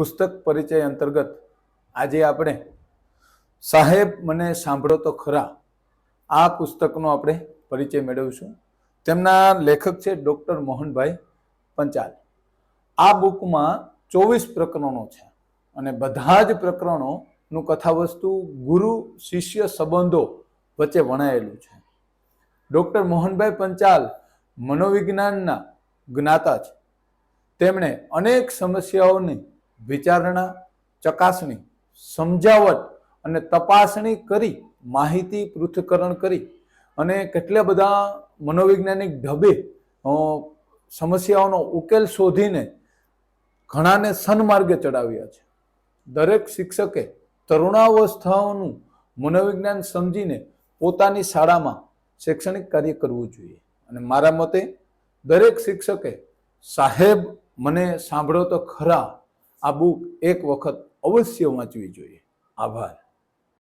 પુસ્તક પરિચય અંતર્ગત આજે આપણે સાહેબ મને સાંભળો તો ખરા આ પુસ્તકનો આપણે પરિચય મેળવીશું. તેમના લેખક છે ડૉક્ટર મોહનભાઈ પંચાલ. આ બુકમાં ચોવીસ પ્રકરણો છે અને બધા જ પ્રકરણોનું કથાવસ્તુ ગુરુ શિષ્ય સંબંધો વચ્ચે વણાયેલું છે. ડૉક્ટર મોહનભાઈ પંચાલ મનોવિજ્ઞાનના જ્ઞાતા છે. તેમણે અનેક સમસ્યાઓની વિચારણા, ચકાસણી, સમજાવટ અને તપાસણી કરી, માહિતી પૃથ્થકરણ કરી અને કેટલા બધા મનોવૈજ્ઞાનિક ઢબે સમસ્યાઓનો ઉકેલ શોધીને ઘણાને સન્માર્ગે ચડાવ્યા છે. દરેક શિક્ષકે તરુણાવસ્થાઓનું મનોવિજ્ઞાન સમજીને પોતાની શાળામાં શૈક્ષણિક કાર્ય કરવું જોઈએ. અને મારા મતે દરેક શિક્ષકે સાહેબ મને સાંભળો તો ખરા આ બુક એક વખત અવશ્ય વાંચવી જોઈએ. આભાર.